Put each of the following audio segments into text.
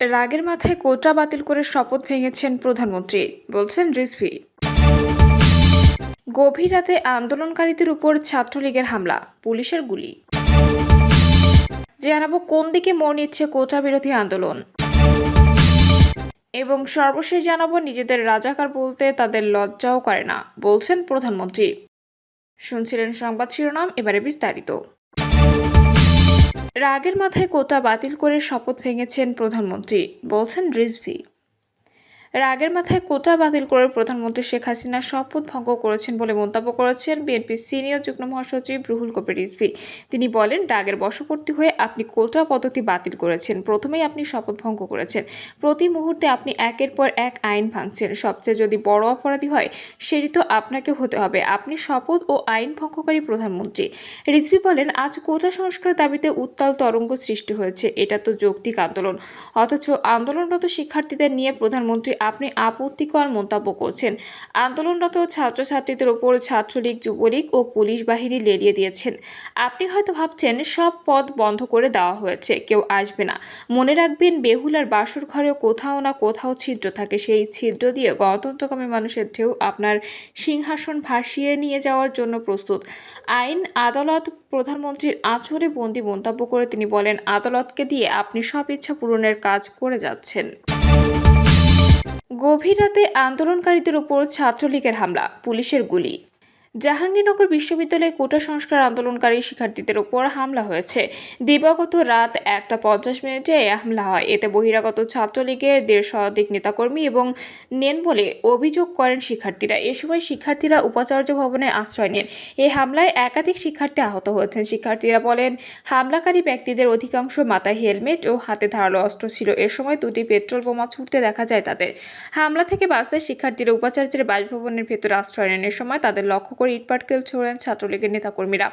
রাগের মাথায় কোটা বাতিল করে শপথ ভেঙেছেন প্রধানমন্ত্রী, বলছেন রিজভি। গভীর রাতে আন্দোলনকারীদের উপর ছাত্রলীগের হামলা, পুলিশের গুলি। জানাব কোন দিকে মোড় নিচ্ছে কোটা বিরোধী আন্দোলন। এবং সর্বশেষ জানাব নিজেদের রাজাকার বলতে তাদের লজ্জাও করে না, বলছেন প্রধানমন্ত্রী। শুনছিলেন সংবাদ শিরোনাম, এবারে বিস্তারিত। রাগের মাথায় কোটা বাতিল করে শপথ ভেঙেছেন প্রধানমন্ত্রী বলছেন রিজভি। রাগের মাথায় কোটা বাতিল করে প্রধানমন্ত্রী শেখ হাসিনা শপথ ভঙ্গ করেছেন বলে মন্তব্য করেছেন বিএনপির সিনিয়র যুগ্ম মহাসচিব রুহুল কবির রিজভি। তিনি বলেন, রাগের বশবর্তী হয়ে আপনি কোটা পদ্ধতি বাতিল করেছেন। প্রথমেই আপনি শপথ ভঙ্গ করেছেন। প্রতি মুহূর্তে আপনি একের পর এক আইন ভাঙছেন। সবচেয়ে যদি বড় অপরাধী হয়, সেটি তো আপনাকে হতে হবে। আপনি শপথ ও আইন ভঙ্গকারী প্রধানমন্ত্রী। রিজভি বলেন, আজ কোটা সংস্কার দাবিতে উত্তাল তরঙ্গ সৃষ্টি হয়েছে। এটা তো যৌক্তিক আন্দোলন। অথচ আন্দোলনরত শিক্ষার্থীদের নিয়ে প্রধানমন্ত্রী আপনি আপত্তিকর মন্তব্য করছেন। আন্দোলনরত ছাত্রছাত্রীদের ওপর ছাত্রলীগ, যুবলীগ ও পুলিশ বাহিনী লেলিয়ে দিয়েছেন। আপনি হয়তো ভাবছেন, সব পদ বন্ধ করে দেওয়া হয়েছে, কেউ আসবে না। মনে রাখবেন বেহুলার বাসর ঘরেও কোথাও না কোথাও ছিদ্র থাকে। সেই ছিদ্র দিয়ে গণতন্ত্রকামী মানুষের ঢেউ আপনার সিংহাসন ভাসিয়ে নিয়ে যাওয়ার জন্য প্রস্তুত। আইন, আদালত, প্রধানমন্ত্রীর আচরে বন্দি মন্তব্য করে তিনি বলেন, আদালতকে দিয়ে আপনি সব ইচ্ছা পূরণের কাজ করে যাচ্ছেন। গভীর রাতে আন্দোলনকারীদের উপর ছাত্রলীগের হামলা পুলিশের গুলি। জাহাঙ্গীরনগর বিশ্ববিদ্যালয়ে কোটা সংস্কার আন্দোলনকারী শিক্ষার্থীদের উপর হামলা হয়েছে। দিবাগত রাত একটা পঞ্চাশ মিনিটে এই হামলা হয়। এতে বহিরাগত ছাত্রলীগের দেড় শতাধিক নেতাকর্মী এবং নেন বলে অভিযোগ করেন শিক্ষার্থীরা। এ সময় শিক্ষার্থীরা উপাচার্য ভবনে আশ্রয় নেন। এই হামলায় একাধিক শিক্ষার্থী আহত হয়েছেন। শিক্ষার্থীরা বলেন, হামলাকারী ব্যক্তিদের অধিকাংশ মাথায় হেলমেট ও হাতে ধারালো অস্ত্র ছিল। এ সময় দুটি পেট্রোল বোমা ছুটতে দেখা যায় তাদের। হামলা থেকে বাঁচতে শিক্ষার্থীরা উপাচার্যের বাসভবনের ভেতরে আশ্রয় নেন। এ সময় তাদের লক্ষ্য করে ইটপাটকেল ছোড়েন ছাত্রলীগের নেতাকর্মীরা।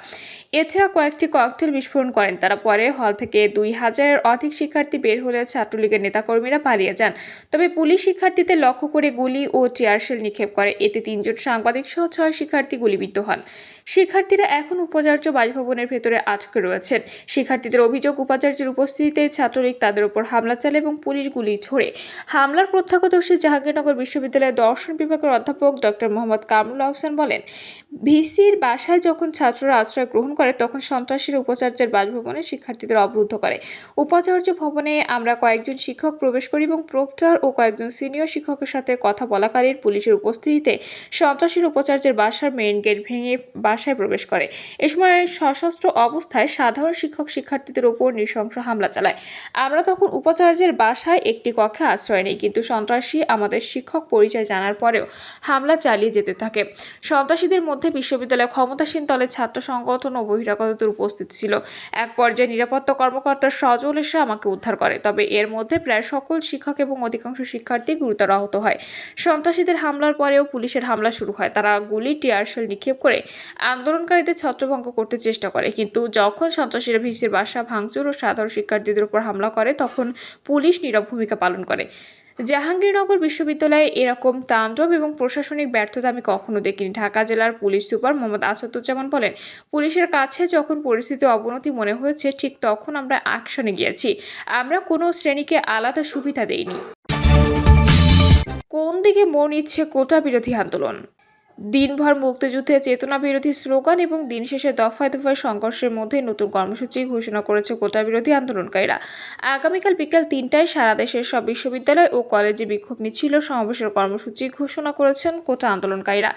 এছাড়া কয়েকটি ককটেল বিস্ফোরণ করেন তারা। পরে হল থেকে দুই হাজারের অধিক শিক্ষার্থী বের হলে ছাত্রলীগের নেতাকর্মীরা পালিয়ে যান। তবে পুলিশ শিক্ষার্থীদের লক্ষ্য করে গুলি ও টিয়ারশেল নিক্ষেপ করে। এতে তিনজন সাংবাদিক সহ ছয় শিক্ষার্থী গুলিবিদ্ধ হন। শিক্ষার্থীরা এখন উপাচার্য বাসভবনের ভেতরে আটকে রয়েছেন। শিক্ষার্থীদের অভিযোগ, উপাচার্যের উপস্থিতিতে ছাত্রলীগ তাদের উপর হামলা চালায় এবং পুলিশ গুলি ছোড়ে। হামলার প্রত্যক্ষদর্শী জাহাঙ্গীরনগর বিশ্ববিদ্যালয়ের দর্শন বিভাগের অধ্যাপক ডক্টর মোহাম্মদ কামরুল আহসান বলেন, ভিসির বাসায় যখন ছাত্ররা আশ্রয় গ্রহণ করে, তখন সন্ত্রাসীরা উপাচার্যের বাসভবনে শিক্ষার্থীদের অবরুদ্ধ করে। উপাচার্য ভবনে আমরা কয়েকজন শিক্ষক প্রবেশ করি এবং প্রক্টর ও কয়েকজন সিনিয়র শিক্ষকের সাথে কথা বলাকালীন পুলিশের উপস্থিতিতে সন্ত্রাসীর উপাচার্যের বাসার মেইন গেট ভেঙে বাসায় প্রবেশ করে। এ সময় সশস্ত্র অবস্থায় সাধারণ শিক্ষক শিক্ষার্থীদের উপর নৃশংস হামলা চালায়। আমরা তখন উপাচার্যের বাসায় একটি কক্ষে আশ্রয় নিই, কিন্তু সন্ত্রাসী আমাদের শিক্ষক পরিচয় জানার পরেও হামলা চালিয়ে যেতে থাকে। সন্ত্রাসীদের মধ্যে বিশ্ববিদ্যালয় ক্ষমতাসীন দলের ছাত্র সংগঠন ও বহিরাগতদের উপস্থিত ছিল। এক পর্যায়ে নিরাপত্তা কর্মকর্তা সজল এসে আমাকে উদ্ধার করে, তবে এর মধ্যে প্রায় সকল শিক্ষক এবং অধিকাংশ শিক্ষার্থী গুরুতর আহত হয়। সন্ত্রাসীদের হামলার পরেও পুলিশের হামলা শুরু হয়। তারা গুলি টিয়ারশেল নিক্ষেপ করে আন্দোলনকারীদের ছত্রভঙ্গ করতে চেষ্টা করে। কিন্তু যখন সন্ত্রাসীরা ভিসির বাসা ভাঙচুর ও সাধারণ শিক্ষার্থীদের উপর হামলা করে, তখন পুলিশ নীরব ভূমিকা পালন করে। জাহাঙ্গীরনগর বিশ্ববিদ্যালয়ে এরকম তাণ্ডব এবং প্রশাসনিক ব্যর্থতা আমি কখনো দেখিনি। ঢাকা জেলার পুলিশ সুপার মোহাম্মদ আসাদুজ্জামান বলেন, পুলিশের কাছে যখন পরিস্থিতি অবনতি মনে হয়েছে, ঠিক তখন আমরা অ্যাকশনে গিয়েছি। আমরা কোনো শ্রেণীকে আলাদা সুবিধা দেইনি। কোন দিকে মন ইচ্ছে কোটা বিরোধী আন্দোলন? দিনভর মুক্তিযুদ্ধে চেতনা বিরোধী স্লোগান এবং দিন শেষে দফায় দফায় সংঘর্ষের মধ্যে নতুন কর্মসূচি ঘোষণা করেছে কোটা বিরোধী আন্দোলনকারীরা। আগামীকাল বিকেল তিনটায় সারা দেশের সব বিশ্ববিদ্যালয় ও কলেজে বিক্ষোভ মিছিল সমাবেশের কর্মসূচি ঘোষণা করেছেন কোটা আন্দোলনকারীরা।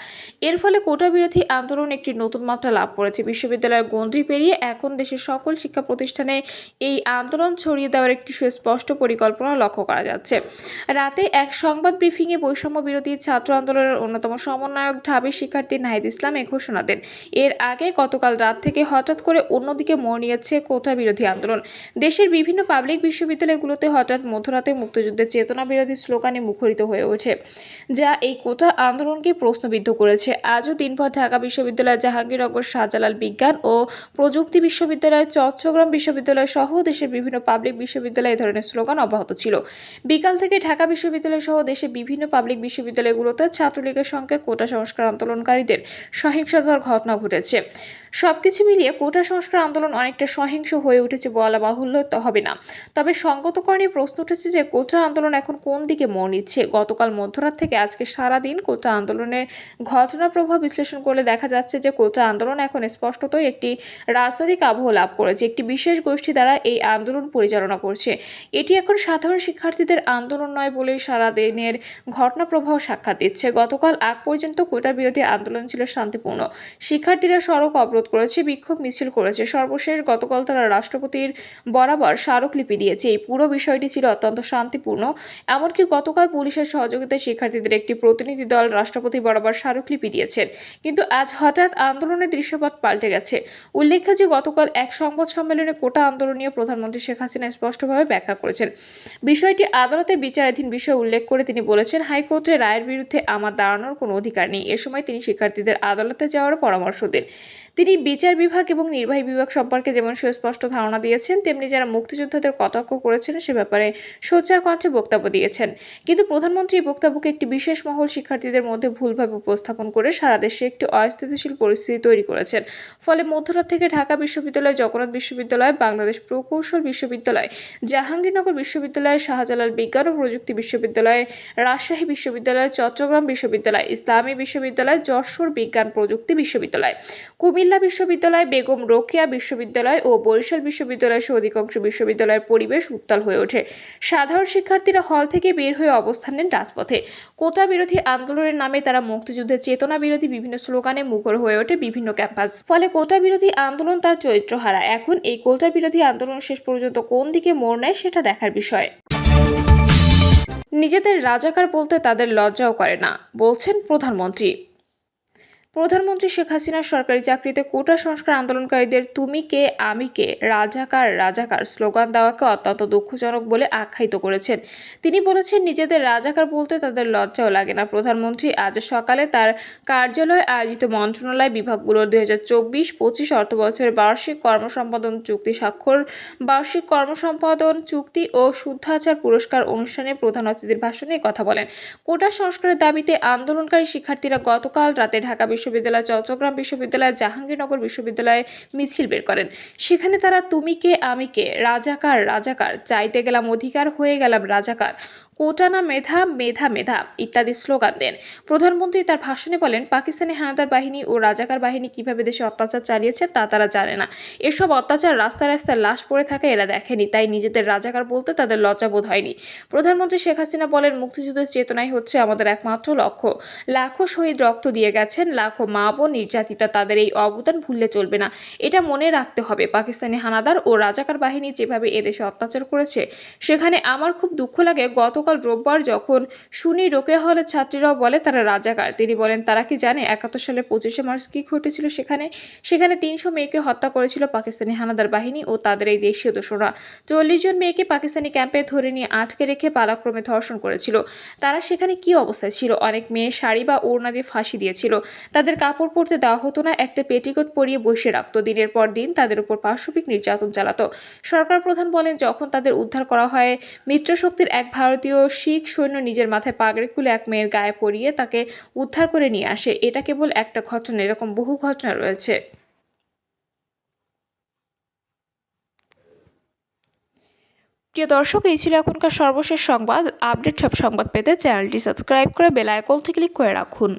এর ফলে কোটা বিরোধী আন্দোলন একটি নতুন মাত্রা লাভ করেছে। বিশ্ববিদ্যালয়ের গণ্ডি পেরিয়ে এখন দেশের সকল শিক্ষা প্রতিষ্ঠানে এই আন্দোলন ছড়িয়ে দেওয়ার একটি সুস্পষ্ট পরিকল্পনা লক্ষ্য করা যাচ্ছে। রাতে এক সংবাদ ব্রিফিংয়ে বৈষম্য বিরোধী ছাত্র আন্দোলনের অন্যতম সমন্বয়ক ঢাবি শিক্ষার্থী নাহিদ ইসলাম এ ঘোষণা দেন। এর আগে গতকাল রাত থেকে হঠাৎ করে অন্যদিকে মোড় নিয়েছে কোটা বিরোধী আন্দোলন। দেশের বিভিন্ন পাবলিক বিশ্ববিদ্যালয়গুলোতে হঠাৎ মধ্যরাতে মুক্তিযুদ্ধের চেতনা বিরোধী স্লোগানে মুখরিত হয়ে ওঠে, যা এই কোটা আন্দোলনকে প্রশ্নবিদ্ধ করেছে। আজও দিনভর ঢাকা বিশ্ববিদ্যালয়, জাহাঙ্গীরনগর, শাহজালাল বিজ্ঞান ও প্রযুক্তি বিশ্ববিদ্যালয়, চট্টগ্রাম বিশ্ববিদ্যালয় সহ দেশের বিভিন্ন পাবলিক বিশ্ববিদ্যালয়ে এই ধরনের স্লোগান অব্যাহত ছিল। বিকাল থেকে ঢাকা বিশ্ববিদ্যালয় সহ দেশের বিভিন্ন পাবলিক বিশ্ববিদ্যালয়গুলোতে ছাত্রলীগের সঙ্গে কোটা সংস্কার আন্দোলনকারীদের সহিংসতার ঘটনা ঘটেছে। সবকিছু মিলিয়ে কোটা সংস্কার আন্দোলন অনেকটা সহিংস হয়ে উঠেছে বলা বাহুল্য হবে না। তবে সঙ্গতকরণে প্রশ্ন উঠেছে যে, কোটা আন্দোলন এখন কোন দিকে মোড় নিচ্ছে গতকাল মধ্যরাত থেকে আজকে সারাদিন কোটা আন্দোলনের ঘটনা প্রভাব বিশ্লেষণ করলে দেখা যাচ্ছে যে, কোটা আন্দোলন এখন স্পষ্টতই একটি রাজনৈতিক আবহ লাভ করেছে। একটি বিশেষ গোষ্ঠী দ্বারা এই আন্দোলন পরিচালনা করছে। এটি এখন সাধারণ শিক্ষার্থীদের আন্দোলন নয় বলেই সারা দিনের ঘটনা প্রবাহ সাক্ষাৎ দিচ্ছে। গতকাল আগ পর্যন্ত কোটা বিরোধী আন্দোলন ছিল শান্তিপূর্ণ। শিক্ষার্থীরা সড়ক অবরোধ করেছে, বিক্ষোভ মিছিল করেছে। সর্বশেষ গতকাল তারা রাষ্ট্রপতির বরাবর স্মারকলিপি দিয়েছে। এই পুরো বিষয়টি ছিল অত্যন্ত শান্তিপূর্ণ। এমনকি গতকাল পুলিশের সহযোগিতায় শিক্ষার্থীদের একটি প্রতিনিধি দল রাষ্ট্রপতি বরাবর স্মারকলিপি দিয়েছেন। কিন্তু আজ হঠাৎ আন্দোলনের দৃশ্যপট পাল্টে গেছে। উল্লেখ্য যে গতকাল এক সংবাদ সম্মেলনে কোটা আন্দোলন নিয়ে প্রধানমন্ত্রী শেখ হাসিনা স্পষ্টভাবে ব্যাখ্যা করেছেন। বিষয়টি আদালতে বিচারাধীন বিষয় উল্লেখ করে তিনি বলেছেন হাইকোর্টের রায়ের বিরুদ্ধে আমার দাঁড়ানোর কোনো অধিকার নেই। এ সময় তিনি শিক্ষার্থীদের আদালতে যাওয়ার পরামর্শ দেন। তিনি বিচার বিভাগ এবং নির্বাহী বিভাগ সম্পর্কে যেমন সুস্পষ্ট ধারণা দিয়েছেন, তেমনি যারা মুক্তিযোদ্ধাদের কটাক্ষ করেছেন সে ব্যাপারে সোচ্চার কণ্ঠে বক্তব্য দিয়েছেন। কিন্তু প্রধানমন্ত্রী বক্তব্যকে একটি বিশেষ মহল শিক্ষার্থীদের মধ্যে ভুলভাবে উপস্থাপন করে সারা দেশে একটি অস্থিতিশীল পরিস্থিতি তৈরি করেছেন। ফলে মধ্যরাত থেকে ঢাকা বিশ্ববিদ্যালয়, জগন্নাথ বিশ্ববিদ্যালয়, বাংলাদেশ প্রকৌশল বিশ্ববিদ্যালয়, জাহাঙ্গীরনগর বিশ্ববিদ্যালয়, শাহজালাল বিজ্ঞান ও প্রযুক্তি বিশ্ববিদ্যালয়, রাজশাহী বিশ্ববিদ্যালয়, চট্টগ্রাম বিশ্ববিদ্যালয়, ইসলামী বিশ্ববিদ্যালয়, যশোর বিজ্ঞান প্রযুক্তি বিশ্ববিদ্যালয়। কুমিল্লা বিশ্ববিদ্যালয়, বেগম রোকেয়া বিশ্ববিদ্যালয় ও বরিশাল বিশ্ববিদ্যালয় সহ অধিকাংশ বিশ্ববিদ্যালয়ের পরিবেশ উত্তাল হয়ে ওঠে। সাধারণ শিক্ষার্থীরা হল থেকে বের হয়ে অবস্থান নেন রাজপথে। কোটা বিরোধী আন্দোলনের নামে তারা মুক্তিযুদ্ধের চেতনা বিরোধী বিভিন্ন স্লোগানে মুখর হয়ে ওঠে বিভিন্ন ক্যাম্পাস। ফলে কোটা বিরোধী আন্দোলন তার চরিত্র হারা এখন এই কোটা বিরোধী আন্দোলন শেষ পর্যন্ত কোন দিকে মোড় নেয় সেটা দেখার বিষয়। নিজেদের রাজাকার বলতে তাদের লজ্জাও করে না, বলছেন প্রধানমন্ত্রী। প্রধানমন্ত্রী শেখ হাসিনার সরকারি চাকরিতে কোটা সংস্কার আন্দোলনকারীদের তুমি কে, আমি কে, রাজাকার রাজাকার স্লোগান দেওয়াকে অত্যন্ত দুঃখজনক বলে আখ্যায়িত করেছেন। তিনি বলেছেন, নিজেদের রাজাকার বলতে তাদের লজ্জাও লাগে না। প্রধানমন্ত্রী আজ সকালে তার কার্যালয়ে আয়োজিত মন্ত্রণালয় বিভাগগুলোর দুই হাজার চব্বিশ, পঁচিশ অর্থ বছরের বার্ষিক কর্মসম্পাদন চুক্তি স্বাক্ষর, বার্ষিক কর্মসম্পাদন চুক্তি ও শুদ্ধাচার পুরস্কার অনুষ্ঠানে প্রধান অতিথির ভাষণে কথা বলেন। কোটা সংস্কারের দাবিতে আন্দোলনকারী শিক্ষার্থীরা গতকাল রাতে ঢাকা বিশ্ববিদ্যালয় চট্টগ্রাম বিশ্ববিদ্যালয়, জাহাঙ্গীরনগর বিশ্ববিদ্যালয়ে মিছিল বের করেন। সেখানে তারা, তুমি কে, আমি কে? রাজাকার রাজাকার। চাইতে গেলাম অধিকার, হয়ে গেলাম রাজাকার। কোটানা মেধা মেধা মেধা ইত্যাদি স্লোগান দেন। প্রধানমন্ত্রী তার ভাষণে বলেন, পাকিস্তানি হানাদার বাহিনী ও রাজাকার বাহিনী কীভাবে দেশে অত্যাচার চালিয়েছে তা তারা জানে না। এসব অত্যাচার রাস্তায় রাস্তায় লাশ পড়ে থাকে, এরা দেখেনি, তাই নিজেদের রাজাকার বলতে তাদের লজ্জাবোধ হয়নি। প্রধানমন্ত্রী শেখ হাসিনা বলেন, মুক্তিযুদ্ধের চেতনাই হচ্ছে আমাদের একমাত্র লক্ষ্য। লাখো শহীদ রক্ত দিয়ে গেছেন, লাখো মা বোন নির্যাতিতা তাদের এই অবদান ভুললে চলবে না। এটা মনে রাখতে হবে, পাকিস্তানি হানাদার ও রাজাকার বাহিনী যেভাবে এদেশে অত্যাচার করেছে, সেখানে আমার খুব দুঃখ লাগে গত গতকাল রোববার যখন শুনি রোকেয়া হলের ছাত্রীরাও বলে তারা রাজাকার। তিনি বলেন, তারা কি জানে একাত্তর সালে পঁচিশে মার্চ কি ঘটেছিল সেখানে? সেখানে তিনশো মেয়েকে হত্যা করেছিল পাকিস্তানি হানাদার বাহিনী ও তাদের এই দেশীয় দোষরা চল্লিশ জন মেয়েকে পাকিস্তানি ক্যাম্পে ধরে নিয়ে আটকে রেখে পালাক্রমে ধর্ষণ করেছিল। তারা সেখানে কি অবস্থায় ছিল? অনেক মেয়ে শাড়ি বা ওড়না দিয়ে ফাঁসি দিয়েছিল। তাদের কাপড় পরতে দেওয়া হতো না, একটা পেটিকোট পরিয়ে বসে রাখতো। দিনের পর দিন তাদের উপর পাশবিক নির্যাতন চালাতো। সরকার প্রধান বলেন, যখন তাদের উদ্ধার করা হয়, মিত্রশক্তির এক ভারতীয় শিখ সৈন্য নিজের মাথায় পাগড়ি খুলে এক মেয়ের গায়ে পরিয়ে তাকে উদ্ধার করে নিয়ে আসে। এটা কেবল একটা ঘটনা, এরকম বহু ঘটনা রয়েছে। প্রিয় দর্শক, এই ছিল এখনকার সর্বশেষ সংবাদ। আপডেট সব সংবাদ পেতে চ্যানেলটি সাবস্ক্রাইব করে বেল আইকনটি ক্লিক করে রাখুন।